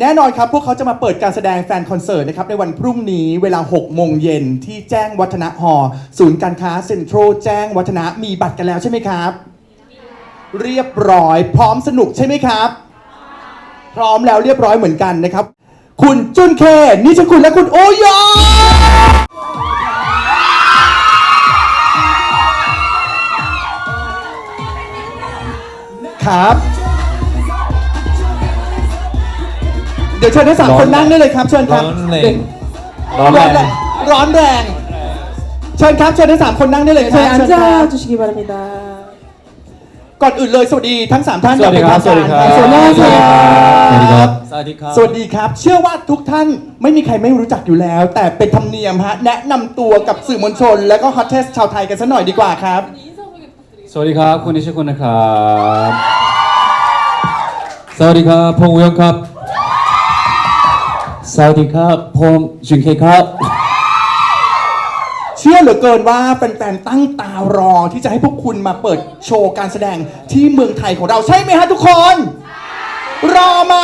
แน่นอนครับ พวกเขาจะมาเปิดการแสดงแฟนคอนเสิร์ตนะครับ ในวันพรุ่งนี้เวลา 6 โมงเย็นที่แจ้งวัฒนะฮอร์ศูนย์การค้าเซ็นทรัลแจ้งวัฒนะมีบัตรกันแล้วใช่ไหมครับ เรียบร้อยพร้อมสนุกใช่ไหมครับ พร้อมแล้วเรียบร้อยเหมือนกันนะครับ คุณจุนเคนิชคุณและคุณโอยอครับ ดี๋ยวเชิญทั้งสามคนนั่งได้เลยครับเชิญครับร้อนแรงร้อนแรงร้อนแรงเชิญครับเชิญทั้งสามคนนั่งได้เลยครับ저희 เชิญครับ 앉아 주시기 바랍니 다. ก่อนอื่นเลยสวัสดีทั้งสามท่านสวัสดีครับ สวัสดีครับ สวัสดีครับ สวัสดีครับ สวัสดีครับ เชื่อว่าทุกท่านไม่มีใครไม่รู้จักอยู่แล้ว แต่เป็นธรรมเนียมฮะแนะนำตัวกับสื่อมวลชน และก็ฮอตเทสชาวไทยกันสักหน่อยดีกว่าครับ สวัสดีครับคุณนิชคุณนะครับ สวัสดีครับพงษ์อุยงครับ สวัสดีครับผมจุนเคครับ เชื่อเหลือเกินว่าแฟนๆตั้งตารอที่จะให้พวกคุณมาเปิดโชว์การแสดงที่เมืองไทยของเราใช่ไหมฮะทุกคน รอไหม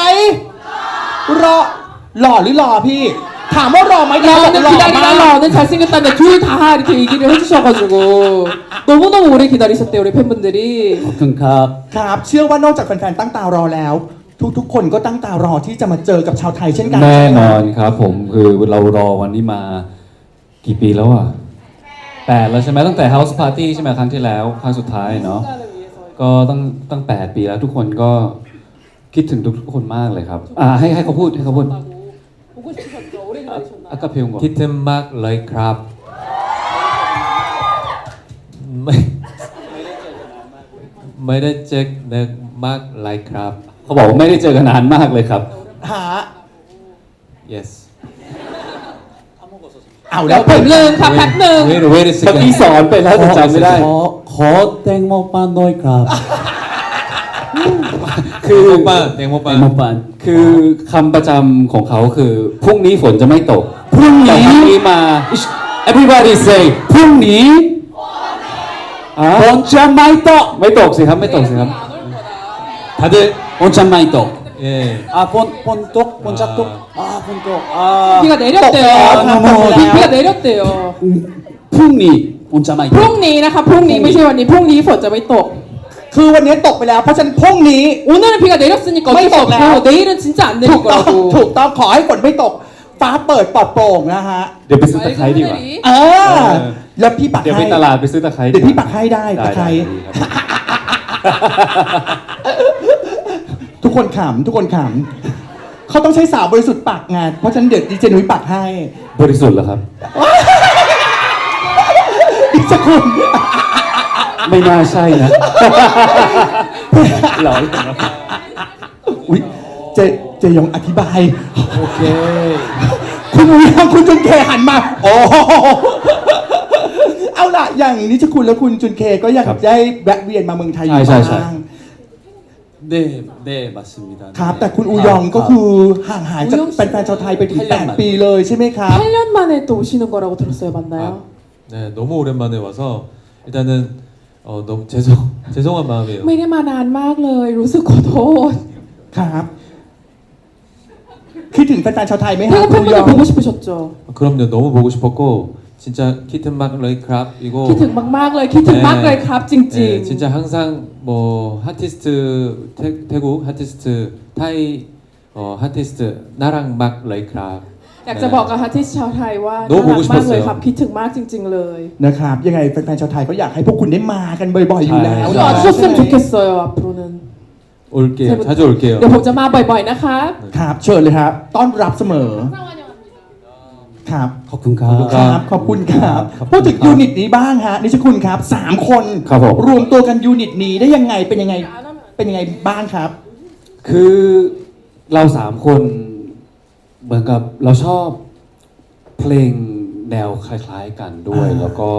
รอหล่อหรือรอพี่ ถามว่ารอไหมพี่เขาบอก 러는 หล่อ 기다리다 มาก 러는 잘생겼다는데 둘 다 이렇게 얘기를 해주셔가지고 너무너무 오래 기다리셨대요 우리 팬분들이 ขอบคุณครับ ครับ เชื่อว่านอกจากแฟนๆตั้งตารอแล้ว ทุกๆ คนก็ตั้งตารอที่จะมาเจอกับชาวไทยเช่นกัน แน่ ใช่ไห น ม อนครับผมคือเรารอวันนี้มากี่ปีแล้วอ่ะแปดแล้วใช่ไหมตั้งแต่ House Party ใช่ไหมครั้งที่แล้ว ครั้งสุดท้ายเนาะ ก็ตั้งตั้งแปดปีแล้วทุกคนก็คิดถึงทุกๆคนมากเลยครับ อ่าให้ให้เขาพูดให้เขาพูด 보고 싶으셨죠? 오래 기다리셨나요? อากาเพลงก่อน คิดถึงมากเลยครับ ไม่ไม่ได้ เขาบอกไม่ได้เจอกันนานมากเลยครับ หา yes เอาแล้แล้ววผมลืมรับแป๊บหนึ่งเมื่อกี้สอนไปแล้วแต่จำไม่ได้ ขอขอแตงโมปานด้วยครับคือแตงโมปานแตงโมปาน คือคำประจำของเขาคือพรุ่งนี้ฝนจะไม่ตกพรุ่งนี้ แต่พรุ่งนี้มา everybody say พรุ่งนี้ฝนจะไม่ตกไม่ตกสิครับไม่ตกสิครับ 다들 ฝนจะไม่ตก 예 อ่าฝนฝนตกฝนจะตกอ่าฝนตกอ่า 비가 내렸대요 아, 비, 비가 내렸대요 พรุ่งนี้ฝนจะไม่ตก พรุ่งนี้นะคะพรุ่งนี้ไม่ใช่วันนี้พรุ่งนี้ฝนจะไม่ตก คือวันนี้ตกไปแล้ว เพราะฉะนันพรุ่งนี้ 오늘은 비가 내렸으니까 어쩔 수ไม่ตกแล้ว 없고 내일은 진짜 안 ถู 내릴 กต้อง 거라고 ถูกต้องขอให้ฝนไม่ตก ฟ้าเปิดปลอดโปร่งนะฮะ เดี๋ยวไปซื้อตะไคร้ดีกว่า เออ แล้วพี่ปัก เดี๋ยวไป ให้ ตลาดไปซื้อตะไคร้ เดี๋ยวพี่ปักให้ได้ ได้ ตะไคร้ ได้ดีครับ ทุกคนขำทุกคนขำเขาต้องใช้สาวบริสุทธิ์ปักไงเพราะฉะนั้นเดี๋ยวดีเจนุ้ยปักให้บริสุทธิ์เหรอครับอีกสักคนไม่น่าใช่นะหลอนอุ้ยเจเจยองอธิบาย โอเค คุณอุ้ยคุณจุนเคหันมา โอ้โหเอาล่ะ อย่างนิชคุณและคุณจุนเคก็อยากได้แวะเวียนมาเมืองไทยอยู่ใช่ใช่บ้าง เด้เด้맞습니다 ครับ แต่คุณอูยองก็คือห่างหายจากแฟนๆชาวไทยไปถึง 8 ปีเลยใช่ไหมครับ 8년 만에 또 오시는 거라고 들었어요 맞나요? 아, 네 너무 오랜만에 와서 일단은 어, 너무 죄송 죄송한 마음이에요 ไม่ได้มานานมากเลย รู้สึกขอโทษ ครับ คิดถึงแฟนๆชาวไทยไหมฮะ 태국 คุณอูยอง 팬분들 보고 싶으셨죠? 그럼요 너무 보고 싶었고 진짜 키튼 막 레이 크랍이고 คิดถึงมากๆเลยคิดถึงมากเลยครับจริง 네, 진짜 항상 뭐 하티스트 태, 태국 하티스트 타이 어, 하티스트 나랑 막 레이 크랍 ๆ อยากจะบอกกับอาร์ติสต์ชาวไทยว่า โน้ น่า ต รัก ผม มากเลย ก็ ครับ คิดถึงมากจริง ๆ เลย นะครับ ยังไงแฟนๆชาวไทยก็อยากให้พวกคุณได้มากันบ่อยๆอยู่แล้ว ใช่ 좀 นะ 와주셨으면 좋겠어요 앞으로는 올게요 세분- 자주 올게요 เดี๋ยวผมจะมาบ่อยๆนะคะ ครับ เชิญเลยครับ ต้อนรับเสมอ ครับขอบคุณครัขอบคุณคครัรับบขอบคุณครับขอบคุณครับ พูดถึงยูนิตนี้บ้างฮะนิชคุณครับสามคนครับผม รวมตัวกันยูนิตนี้ได้ยังไงเป็นยังไง เป็นยังไงบ้างครับ คือเราสามคนเหมือนกับเราชอบเพลงแนวคล้ายๆกันด้วย อ่า แล้วก็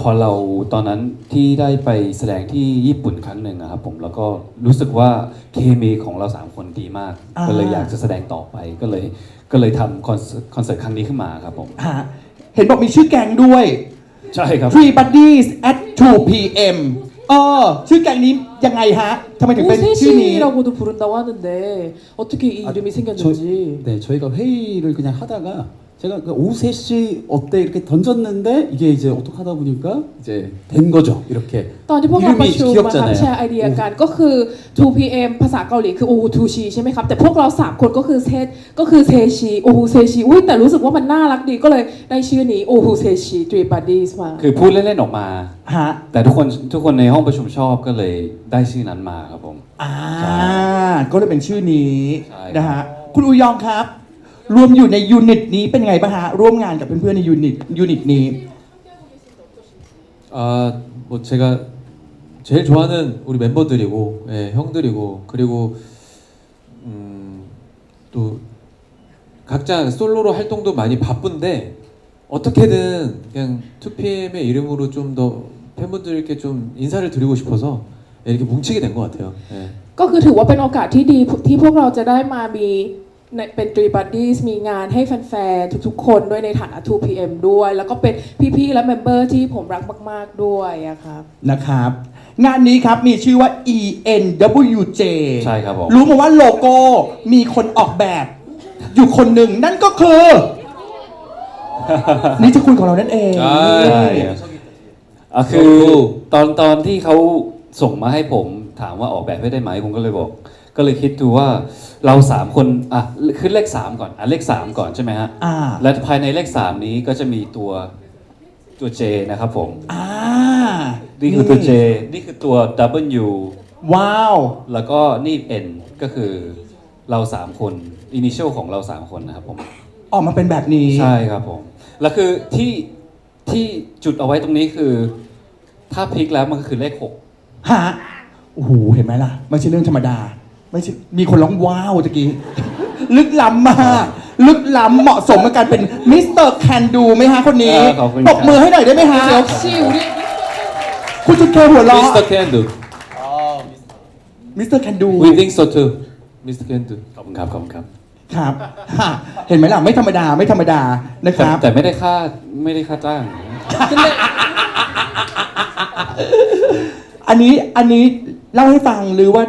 พอเราตอนนั้นที่ได้ไปแสดงที่ญี่ปุ่นครั้งหนึ่งอะครับผมแล้วก็รู้สึกว่าเคมีของเราสามคนดีมาก ก็เลยอยากจะแสดงต่อไปก็เลย ก็เลยทำคอนเสิร์ตคอนเสิร์ตครั้งนี้ขึ้นมาครับผม ฮะเห็นบอกมีชื่อแก๊งด้วย ใช่ครับ Three Buddies at 2 p.m. เออ ชื่อแก๊งนี้ยังไงฮะทำไมถึงเป็นชื่อนี้ 오세시라고도 부른다고 하는데 어떻게 이 아, 이름이 저, 생겼는지 네, 저희가 회의를 그냥 하다가 제가 그 오세 씨 어때 이렇게 던졌는데 이게 이제 어떡하다 보니까 이제 된 거죠. 이렇게 ตอนที่พวกเราประ 이름이 ชุมมาครับ 귀엽잖아요. แชร์ไอเดียกันก็คือ 2PM ภาษาเกาหลีคือโอฮูทูชีใช่ไหมครับ แต่พวกเรา 3 คนก็คือเซก็คือเซชีโอฮูเซชีอุ้ยแต่รู้สึกว่ามันน่ารักดีก็เลยได้ชื่อนี้โอฮูเซชีทรีบัดดี้มา คือพูดเล่นๆออกมา ฮะ แต่ทุกคนทุกคนในห้องประชุมชอบก็เลยได้ชื่อนั้นมาครับผม อ่า ก็เลยเป็นชื่อนี้ ใช่ นะฮะ คุณอุยองครับ รวมอยู่ในยูนิตนี้เป็นไงบ้างฮะ ร่วมงานกับเพื่อนๆในยูนิตยูนิตนี้ 아, 뭐 제가 제일 좋아하는 우리 멤버들이고, 예, 형들이고, 그리고 음, 또 각자 솔로로 활동도 많이 바쁜데 어떻게든 그냥 2PM의 이름으로 좀 더 팬분들께 좀 인사를 드리고 싶어서 이렇게 뭉치게 된 것 같아요. 예. ก็คือถือว่าเป็นโอกาสที่ดีที่พวกเราจะได้มามี ในเป็นทรีบัดดี้มีงานให้แฟนๆ ทุกๆ คนด้วยในฐานะ 2PM ด้วย แล้วก็เป็นพี่ๆ และเมมเบอร์ที่ผมรักมากๆ ด้วยอะครับ นะครับ งานนี้ครับมีชื่อว่า ENWJ ใช่ครับผม รู้มาว่าโลโก้มีคนออกแบบ อยู่คนหนึ่งนั่นก็คือ นี่จะคุณของเรานั่นเองอ่าใช่อะคือตอนตอนที่เขาส่งมาให้ผมถามว่าออกแบบให้ได้ไหมผมก็เลยบอก ก็เลยคิดดูว่าเราสามคนอะขึ้นเลขสามก่อนอะเลขสามก่อนใช่ไหมฮะอ่า และภายในเลขสามนี้ก็จะมีตัวตัว J นะครับผมอ่านี่คือตัว J นี่คือตัว W ว้าว แล้วก็นี่ N ก็คือเราสามคนอินิเชลของเราสามคนนะครับผม ออกมาเป็นแบบนี้ ใช่ครับผม แล้วคือที่ที่จุดเอาไว้ตรงนี้คือ ถ้าพลิกแล้วมันก็คือเลขหก ฮะ โอ้โห เห็นไหมล่ะ ไม่ใช่เรื่องธรรมดา ไม่ใช่มีคนร้องว้าวตะกี้ ลึกล้ำมาก ลึกล้ำเหมาะสมกับการเป็นมิสเตอร์แคนดูไหมฮะคนนี้เขอบคุณครับปบมือให้หน่อยได้ไหมฮะ 역시 우리 คุณจุดเคหัวล้อมิสเราะ Mr. Candu. มิสเตอร์แคนดู We think so too. มิสเตอร์แคนดูขอบคุณครับขอบคุณครับ ครับเห็นไหมล่ะ ไม่ธรรมดาไม่ธรรมดานะครับ แต่ไม่ได้ค่าไม่ได้ค่าจ้าง อันนี้อันนี้เล่าให้ฟังหรือว่า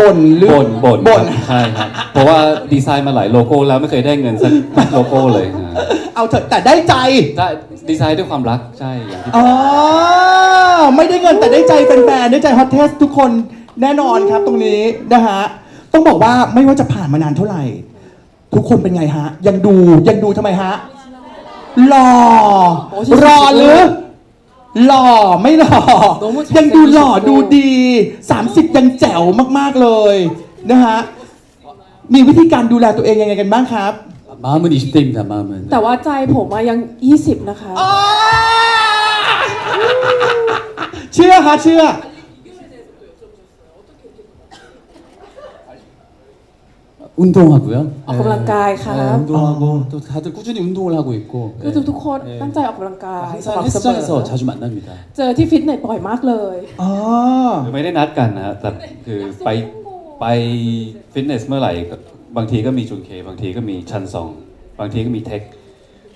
บ่นหรือบ่นบ่นบ่นครับใช่ครับ เพราะว่าดีไซน์มาหลายโลโก้แล้วไม่เคยได้เงินสักโลโก้เลยนะเอาเถอะแต่ได้ใจ ได้ดีไซน์ด้วยความรักใช่อย่างที่อ๋อ ไม่ได้เงินแต่ได้ใจแฟนๆได้ใจฮอตเทสทุกคนแน่นอนครับตรงนี้นะฮะ ต้องบอกว่าไม่ว่าจะผ่านมานานเท่าไหร่ ทุกคนเป็นไงฮะ ยังดูยังดูทำไมฮะ หล่อโอ้ใช่รอหรือ หล่อไม่หล่อ โน้มว่า ยังดูหล่อ ใช่ ดูดี 30 ยังแจ๋วมากๆเลยนะฮะ มีวิธีการดูแลตัวเองยังไงกันบ้างครับ 마음은 20대입니다. 마음은. แต่ว่าใจผมอะยัง 20 นะคะ อ้าเชื่อฮะเชื่อ 운동하고요. 아, 건강가이 가. 네, 운동하고 또 다들 꾸준히 운동을 하고 있고. คือ 네. ทุกๆคนตั้งใจออกกำลังกาย 항상 สม่ำเสมอ 헬스장에서 자주 만납니다. เจอที่ฟิตเนสบ่อยมากเลย อ๋อ คือไม่ได้นัดกันนะฮะแต่คือไปไปฟิตเนสเมื่อไหร่ก็บางทีก็มีจุนเค บางทีก็มีชันซอง บางทีก็มีเทค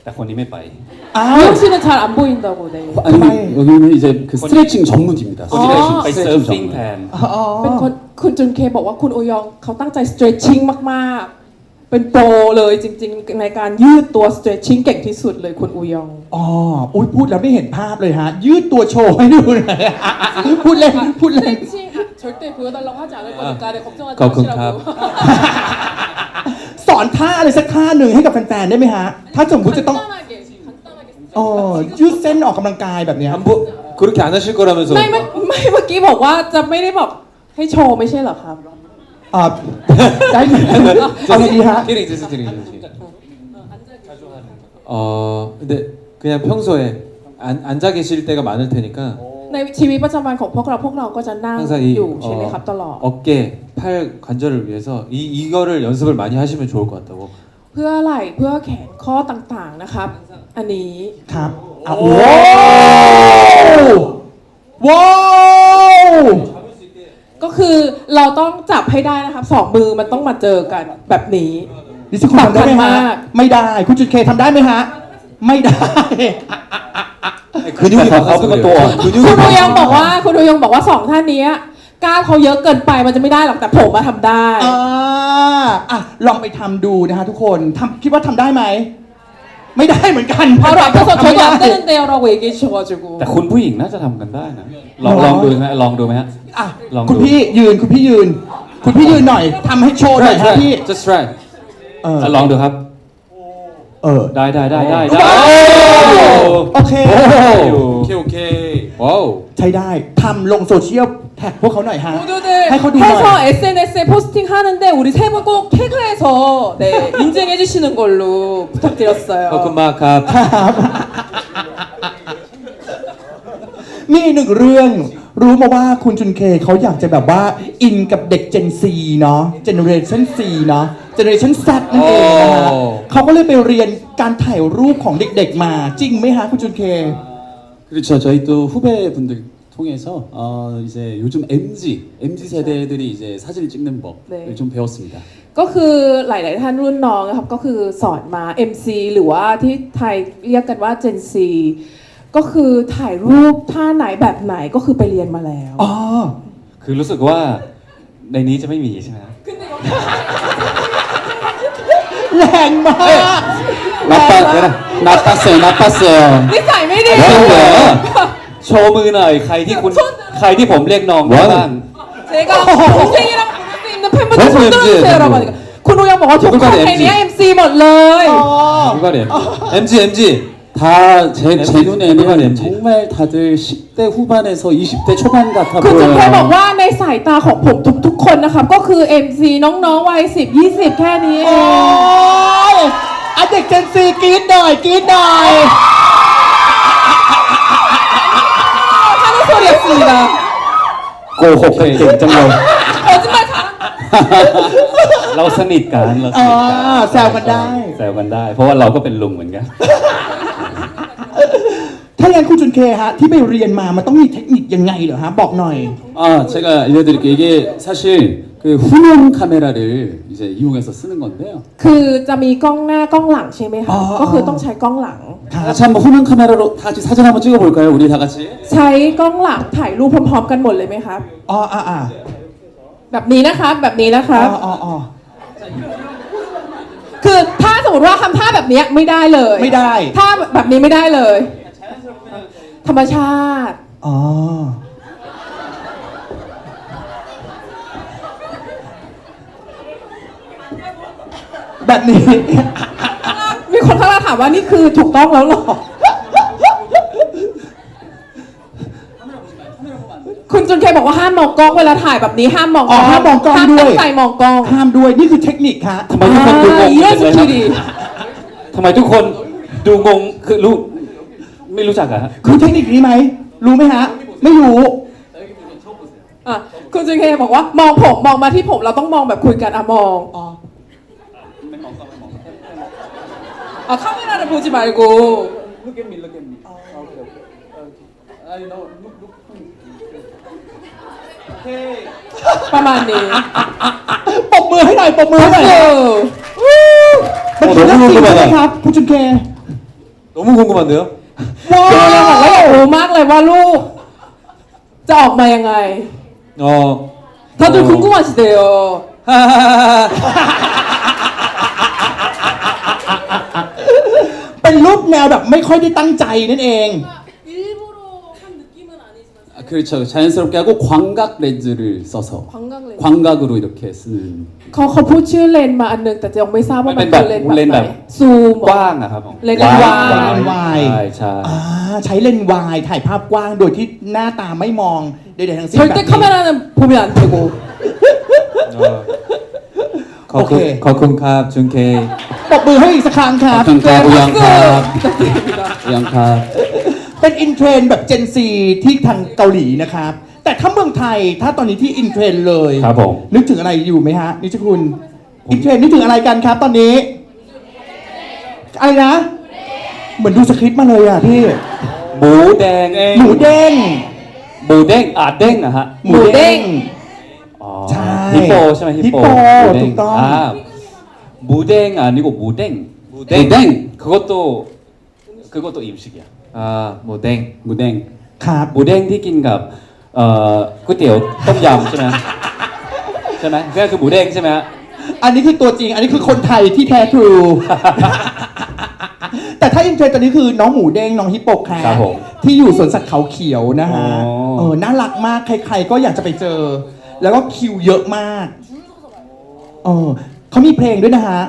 แต่คนนี้ไม่ไป อ้าว 우영 씨는 잘 안 보인다고 네. 아니 정말. 여기는 이제 그 스트레칭 전문지입니다. คนนี้ไป อ๋อ ไป 스트레칭 เซิร์ฟฟิ้ง 전문. แทน อ๋อ เป็นคนคุณจุนเคบอกว่าคุณโอยองเขาตั้งใจ stretching มากๆ เป็นโปรเลยจริงๆ ในการยืดตัว stretching เก่งที่สุดเลยคุณโอยอง อ๋ออุ้ยพูดแล้วไม่เห็นภาพเลยฮะ ยืดตัวโชว์ให้ดูหน่อยพูดเล่นพูดเล่น 스트레칭 아, 절대 보여달라고 하지 않을 거니까 네, 걱정하지 거금 마시라고 สอ นท่าอะไรสักท่าหนึ่งให้กับแฟนๆได้ไหมฮะ ถ้าสมมติจะต้อง 간단하게 간단하게 อ๋อยืดเส้นออกกำลังกายแบบเนี้ย 안 보, 그렇게 안 하실 거라면서. ไม่ไม่ไม่เมื่อกี้บอกว่าจะไม่ได้แบบให้โชว์ไม่ใช่เหรอครับ อ่าได้ไหมเอาไงดีฮะ 키링 디스 키링 어 근데 그냥 평소에 안, 앉아 계실 때가 많을 테니까 ในชีวิตประจำวันของพวกเราพวกเราก็จะนั่ง 항상 이 อยู่ใช่ไหมครับตลอด 어, 어깨, 팔 관절을 위해서 이 이거를 연습을 많이 하시면 좋을 것 같다고. เพื่อไหล่เพื่อแขนข้อต่างๆนะครับ อันนี้ ครับอ่ะโอ้ว้าว ก็คือเราต้องจับให้ได้นะครับสองมือมันต้องมาเจอกันแบบนี้ ดิฉันคุณทำได้ไหม สำคัญ ฮะ มาก ไม่ได้ คุณจุดเคทำได้ไหมฮะ ไม่ได้ 근육이 แต่ เขา 많아서 เป็นคนตัวอ่อน 그래요. คุณ 근육이 ดูยัง 많아서 บอกว่าคุณดูยังบอกว่าสองท่านนี้กล้ามเขาเยอะเกินไปมันจะไม่ได้หรอกแต่ผมมาทำได้ อ่าอ่ะลองไปทำดูนะฮะทุกคนทำคิดว่าทำได้ไหม ไม่ได้เหมือนกัน 바로 앞에서 ทำไม่ 저도 ได้ 안 되는데요라고 얘기해 주셔가지고 แต่คุณผู้หญิงน่าจะทำกันได้นะ ลอง หรอ ลองดูไหมลองดูไหมฮะ อ่ะ ลองดู คุณพี่ยืนคุณพี่ยืน คุณพี่ยืนหน่อยทำให้โชว์หน่อย try ครับ try พี่ just try เออ อ่ะลองดูครับ เออ ได้ได้ได้ได้ โอ้ ได้ โอเค โอ้โห 오케이 오케이 와우 ใช้ได้ทำลงโซเชียลแท็กพวกเขาหน่อยฮะ 모두들 해커 누나요. 해서 SNS에 포스팅 하는데 우리 세 분 꼭 태그해서 네, 인증해 주시는 걸로 부탁드렸어요. 커큰마캅 มีหนึ่งเรื่องรู้มาว่าคุณจุนเคเขาอยากจะแบบว่า อินกับเด็ก Gen Z เนาะ Generation C เนาะ Generation Z นั่นเองนะฮะ โอ้ เขาก็เลยไปเรียนการถ่ายรูปของเด็กๆมา จริงไหมฮะคุณจุนเค 그렇죠. 저희 또 후배분들 통해서 어 이제 요즘 MZ MZ 세대들이 이제 사진을 찍는 법을 네. 좀 배웠습니다. ก็คือหลาย ๆ ท่านรุ่นน้องนะครับก็คือสอนมา MC หรือว่าที่ไทยเรียกกันว่า Gen C ก็คือถ่ายรูปท่าไหนแบบไหนก็คือไปเรียนมาแล้ว อ๋อ คือรู้สึกว่าในนี้จะไม่มีใช่ไหมฮะ แรงมาก 나빠 나빴어요. 나빴어요. นิสัยไม่ดี ว้าวเหรอ โชว์มือหน่อย ใครที่คุณ ใครที่ผมเรียกน้องได้บ้าง 제가 동생이랑 부를 수 있는 팬분들 너무 손 MZ 예요, 들어주세요라고 너무. 하니까 คุณดูยังบอกว่าทุกคน 누굴 ใน 봐도 นี้ MZ. MC หมดเลย อ๋อ 누가래 MG MG 다 제 제 MZ, 눈에는 MZ. 정말 다들 10대 후반에서 20대 초반 같아 คุณจุนแค่บอก 보여요. ว่าในสายตาของผมทุกๆคนนะครับ ก็คือ MC น้องๆวัย10 20 แค่นี้เอ โอ้ ง ยอ่ะเด็ก Gen Z กรี๊ดหน่อยกรี๊ดหน่อย 하는 소리였습니다. โกหกกันเก่งจังเลย 거짓말 잘한다. เราสนิทกันเราสนิทกั อ่าแซวกันได้ แซวกันได้ เพราะว่าเราก็เป็นลุงเหมือนกัน ถ้าอย่างนั้นคุณจุนเคฮะ ที่ไปเรียนมามันต้องมีเทคนิคยังไงเหรอฮะ บอกหน่อย 아 제가 알려드릴게요. 이게 사실 그 후면 카메라를 이제 이용해서 쓰는 건데요. คือจะมีกล้องหน้ากล้องหลังใช่ไหม อ๋ คะ อ ก็คือต้องใช้กล้องหลัง ครับ 같이 한번 후면 카메라로 다 같이 사진 한번 찍어볼까요? 우리 다 같이. ใช้กล้องหลังถ่ายรูปพร้อมๆกันหมดเลยไหมครับ อ๋ออ่าอ่า แบบนี้นะครับ แบบนี้นะค อ๋ รั อบ อ๋ออ๋อ คือถ้าสมมติว่าทำท่าแบบเนี้ยไม่ได้เลย ไม่ได้ ถ้าแบบนี้ไม่ได้เลย ธรรมชาติ อ๋อ แบบนี้ มีคนข้างล่าถามว่านี่คือถูกต้องแล้วหรอ คุณจุนเคบอกว่าห้ามมองกล้องเวลาถ่ายแบบนี้ห้ามมองกล้องห้ามมองกล้องด้วย ห้ามตั้มองกล้องห้ามด้วยนี่คือเทคนิคค่ะ ทำไมทุกคนดูงงอ่าเยี่ยดี ทำไมทุกคนดูงงคือรู้ ไม่รู้จักอะฮะ รู้เทคนิคนี้ไหม รู้ไหมฮะ ไม่รู้ อ่ะคุณจุนเคบอกว่ามองผมมองมาที่ผมเราต้องมองแบบคุยกันอะมอง อ๋อ อ่ะ카메라를 보지 말고ประมาณนี้ ปรบมือให้หน่อยปรบมือให้หน่อย เออ มันคือเรื่องจริงใช่ไหมครับ คุณจุนเค 너무 궁금한데요? ว้า คุณเราบอกว่าอยากรู้มากเลยว่าลูก จะออกมายังไง 어 다들 어. 궁금하시대요. เป็นรูปแนวแบบไม่ค่อยได้ตั้งใจนั่นเอง 그렇죠. 자연스럽게 하고 광각 렌즈를 써서 광각 렌즈. 광각으로 이렇게 쓰는 เขาเขาพูดชื่อเลนส์มาอันนึงแต่ยังไม่ทราบว่ามัน มันเป็ คื น อเลนส์ แบบเลนส์ แบ แบบ บ ไหนซูม กว้างอะครับผม เลนส์วาย เลนส์วาย ใช่ใช่ อ่าใช้เลนส์วายถ่ายภาพกว้างโดยที่หน้าตาไม่มองใดๆทั้งสิ้นแบบ 절대 นี้ 카메라는 보면 안 되고 어. 오케이. 커큰 커큰캅 준케이 ปรบมือให้อีกสักครั้งครับ 어떤가 박수 우양카 부탁드립니다. 우양카 เป็นอินเทรนด์แบบ Gen Z ที่ทางเกาหลีนะครับ แต่ถ้าเมืองไทยถ้าตอนนี้ที่อินเทรนด์เลย ครับผม นึกถึงอะไรอยู่ไหมฮะนิชคุณอินเทรนด์นึกถึงอะไรกันครับตอนนี้ อะไรนะ เหมือนดูสคริปต์มาเลยอ่ะพี่ หมูแดง หมูเด้ง หมูเด้งอาจเด้งอะฮะ หมูเด้ง อ๋อ ใช่ ฮิปโปใช่ไหมฮิปโป ฮิปโป หมูเด้ ถูกต้อง อ่าหมูเด้ง아니고หมูเด้ง 무댕 그것도 그것도 음식이야 หมูเด้งหมูเด้งครับหมูเด้งที่กินกับก๋วยเตี๋ยวต้มยำใช่ไหมใช่ไหมนี่คือหมูเด้งใช่ไหมอันนี้คือตัวจริง อันนี้คือคนไทยที่แท้ทรู แต่ถ้าอินเทรนด์ตอนนี้คือน้องหมูเด้งน้องฮิปโปแครับที่อยู่สวนสัตว์เขาเขียวนะฮะเออ น่ารักมาก ใคร ๆ ก็อยากจะไปเจอ แล้วก็คิวเยอะมาก เออเขามีเพลงด้วยนะฮะ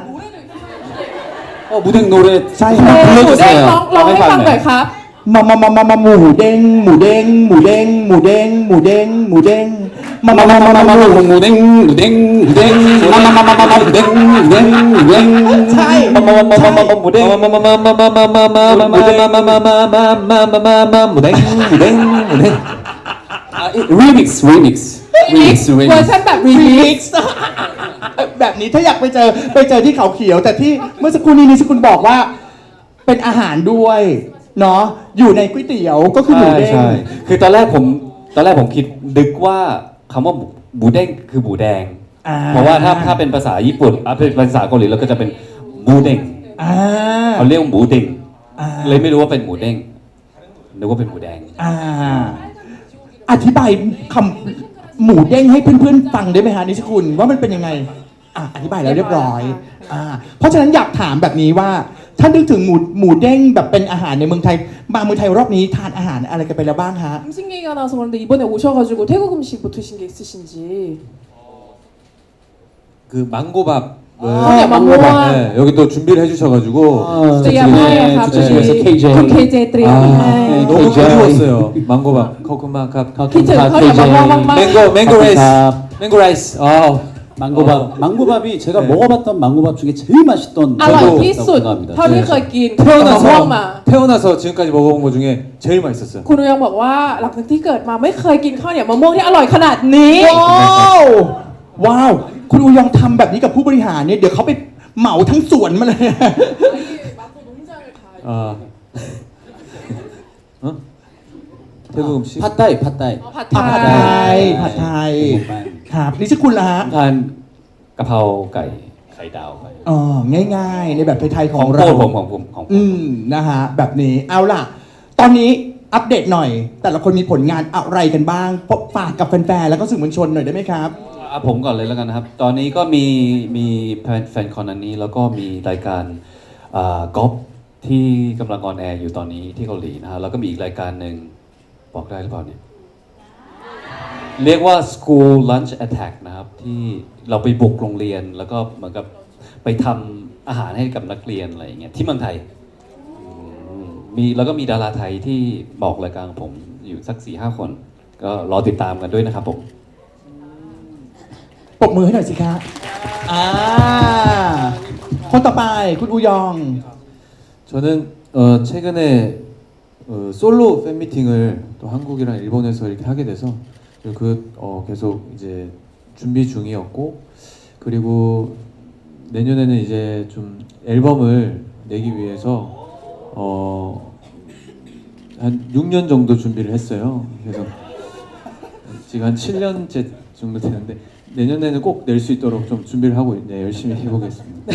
어 무댕 노래 ใช่ เอ ฮะ อหมูเด้งร้องร้องให้ฟังหน่อยครับ มามามามามาหมูเด้ง หมูเด้ง หมูเด้ง หมูเด้ง หมูเด้ง หมูเด้ง มามามามามามาหมู 무댕 무댕 무댕 마마마마마마 무댕 무댕 무댕 ใช่ มามามามามามาหมูเด้ง 마마마마마마마마마마마마마마마마마마마마마마마마마마마마마마마마마마마마마마마마마마마마마마마마마마마마마마마마마마마마마마마마마마마마마마마마마마마마마마마마마마마마마마마마마마마마마마마마마마마마마마마마마마마마마마마마마마마마마마마마마마마마마마마마마마마마마마마마마마마마마마마마마마마마마마마마마마마마마마마마마마마마마마마마마마마마마마마마마마마마마마마마마마마마마마마마마마마마마마마마마마마마마마마마마마마마마마마마마마마마마마마마마마마마마마마마마마마마마마마마마마마마마마마마마마마마마마마마마마마마마마마마마마마마마마마마마마마마마마마마マ เวอร์ชันแบบรีมิ มิ ก กซ์ แบบนี้ถ้าอยากไปเจอไปเจอที่เขาเขียว แต่ที่เมื่อสักครู่นี้นิสกุลบอกว่า เป็นอาหารด้วยเนาะอยู่ในก๋วยเตี๋ยวก็คือหมูใช่เด้งใช่คือตอนแรกผมตอนแรกผมคิดดึกว่าคำว่าหมูเด้งคือหมูแดง อ่เพราะว่าถ้าถ้าเป็นภาษาญี่ปุ่นอะเป็นภาษาเกาหลีเราก็จะเป็นหมูเด้งอ่าเขาเรียกว่าหมูเด้งอ่าเลยไม่รู้ว่าเป็นหมูเด้งนึกว่าเป็นหมูแดง อ่า อธิบายคำ หมูเด้งให้เพื่อนๆฟังได้ไหมฮะนิชคุณว่ามันเป็นยังไงอ่ะอธิบายแล้วเรียบร้อยอ่าเพราะฉะนั้นอยากถามแบบนี้ว่า ถ้านึกถึงหมูหมูเด้งแบบเป็นอาหารในเมืองไทยมาเมืองไทยรอบนี้ทานอาหารอะไรกันไปแล้วบ้างฮะ 음식 얘기가 나와서 그런데 이번에 오셔가지고 태국 음식 뭐 드신 게 있으신지 그 망고밥. 네. 아, 망고밥. 네, 여기 또 준비를 해주셔가지고. 아, 또 네, 야마야 갑자기 주최측에서 KJ. 그 KJ 드림 아, 네, 너무 KJ. 그리웠어요. 망고밥, 코코마캅, 키트 커리 먹어먹먹 맹고, 맹고 라이스, 밥. 맹고 라이스. 아, 망고밥 망고밥이 제가 네. 먹어봤던 망고밥 중에 제일 맛있던 อร่อย 망고밥이라고 ที่สุด 생각합니다. เท่าที่ 네. เคยกินมะม่วง 태어나서 มา 태어나서 지금까지 먹어본 것 중에 제일 맛있었어요. คุณอุยองบอกว่าหลังจากที่เกิดมาไม่เคยกินข้าวเหนียวมะม่วงที่อร่อยขนาดนี้ ว้าว ว้าว คุณอูยองทำแบบนี้กับผู้บริหารเนี่ย เดี๋ยวเขาไปเหมาทั้งสวนมาเลย 아, 어? 태국 음식. 팟타이 팟타이 ผัด ผัด ไท ไท ย ย ผัดไทย 네. ครับนี่ชื่อคุณละฮะ ทานกะเพราไก่ไข่ดาวไป อ๋อง่ายๆ ในแบบไทยๆข ข อ อง ง เรา โปรดผมของผมของผม อืมนะฮะ แบบนี้ เอาล่ะ ตอนนี้อัปเดตหน่อย แต่ละคนมีผลงานอะไรกันบ้างฝากกับแฟนๆ แล้วก็สื่อมวลชนหน่อยได้ไหมครับ อะผมก่อนเลยแล้วกันนะครับ ตอนนี้ก็มีมีแฟนแฟนคอนอันนี้ แล้วก็มีรายการอ่ากอล์ฟที่กำลังออนแอร์อยู่ตอนนี้ที่เกาหลีนะฮะแล้วก็มีอีกรายการหนึ่งบอกได้หรือเปล่าเนี่ย เรียกว่า School Lunch Attack นะครับ ที่เราไปบุกโรงเรียนแล้วก็เหมือนกับไปทำอาหารให้กับนักเรียนอะไรอย่างเงี้ยที่เมืองไทยอืมมีแล้วก็มีดาราไทยที่บอกรายการของผมอยู่สักสี่ห้าคน ก็รอติดตามกันด้วยนะครับผม ปรบมือให้หน่อยสิคะอ่า คนต่อไปคุณอูยอง 저는 어, 최근에 어, 솔로 팬 미팅을 또 한국이랑 일본에서 이렇게 하게 돼서 그 어, 계속 이제 준비 중이었고 그리고 내년에는 이제 좀 앨범을 내기 위해서 어, 한 6년 정도 준비를 했어요. 그래서 지금 한 7년째 정도 되는데 내년에는 꼭 낼 수 있도록 좀 준비를 하고 네, 열심히 해보겠습니다.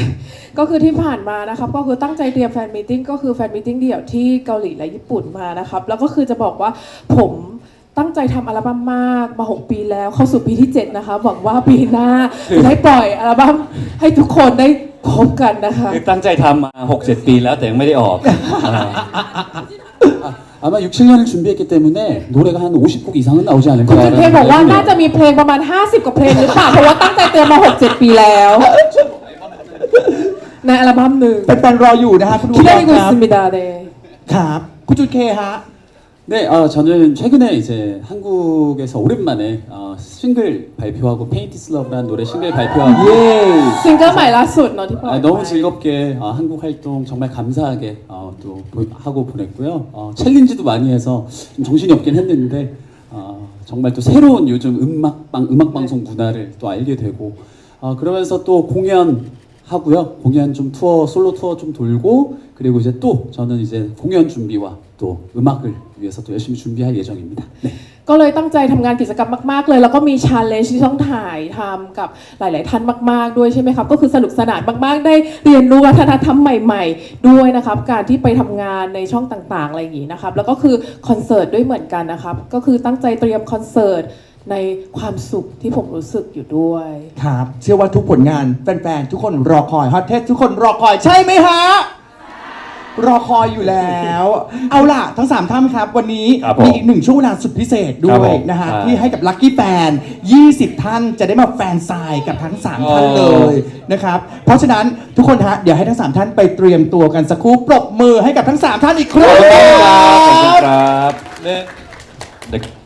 ก็คือที่ผ่านมานะครับก็คือตั้งใจเตรียมแฟนมีตติ้งก็คือแฟนมีตติ้งเดี่ยวที่เกาหลีและญี่ปุ่นมานะครับแล้วก็คือจะบอกว่าผมตั้งใจทำอัลบั้มมากมา 6 ปีแล้วเข้าสู่ปีที่ 7 นะคะหวังว่าปีหน้าจะได้ปล่อยอัลบั้มให้ทุกคนได้พบกันนะคะ คือตั้งใจทำมา6 7 ปีแล้วแต่ยังไม่ได้ออกอ่า 아마 6, 7년을 준비했기 때문에 노래가 한 50곡 이상은 나오지 คุณ 않을까 จุนเพลงบอกว่าน่าจะมีเพลงประมาณ 50 กว่าเพลงหรือเปล่าเพราะว่าตั้งใจเตรียมมา 6-7 ปีแล้ว ในอัลบั้มหนึ่ง แฟนๆรออยู่นะฮะคุณอูยอง 기다리고 ครับ 있습니다. 네. ครับ คุณจุนเคฮะ 네, 어, 저는 최근에 이제 한국에서 오랜만에 어, 싱글 발표하고 페인티스 러브라는 노래 싱글 발표하고 เย้ ซิงเกิลใหม่ล่าสุดเนาะที่ปล่อย 아, ไป 너무 즐겁게 어, 한국 활동 정말 감사하게 어, 또 보- 하고 보냈고요. 어, 챌린지도 많이 해서 좀 정신이 없긴 했는데 어, 정말 또 새로운 요즘 음악방 음악 방송 문화를 또 알게 되고 어, 그러면서 또 공연 하고요. 공연 좀 투어 솔로 투어 좀 돌고 그리고 이제 또 저는 이제 공연 준비와 또 음악을 위해서 또 열심히 준비할 예정입니다. 네. ก็เลยตั้งใจทำงานกิจกรรมมาก ๆ เลย แล้วก็มีชาเลนจ์ที่ต้องถ่ายทำกับหลาย ๆ ท่านมาก ๆ ด้วยใช่ไหมครับ ก็คือสนุกสนานมาก ๆ ได้เรียนรู้วัฒนธรรมใหม่ ๆ ด้วยนะครับ การที่ไปทำงานในช่องต่าง ๆ อะไรอย่างนี้นะครับ แล้วก็คือคอนเสิร์ตด้วยเหมือนกันนะครับ ก็คือตั้งใจเตรียมคอนเสิร์ต ในความสุขที่ผมรู้สึกอยู่ด้วย ครับ เชื่อว่าทุกผลงานแฟนๆ ทุกคนรอคอยฮอตเทสทุกคนรอคอยใช่ไหมฮะ รอคอยอยู่แล้ว เอาล่ะ ทั้ง3ท่านครับ วันนี้ครับผมมีอีกหนึ่งช่วงเวลาสุดพิเศษด้ครับวยผมนะฮะ ใช่ ที่ให้กับลัคกี้แฟน 20 ท่านจะได้มาแฟนซายกับทั้ง 3 ท่านเลยนะครับ เพราะฉะนั้นทุกคนฮะเดี๋ยวให้ทั้ง 3 ท่านไปเตรียมตัวกันสักครู่ปรบมือให้กับทั้ง 3 ท่านอีกครั้ง ขอบคุณครับขอบคุณครับ 네. The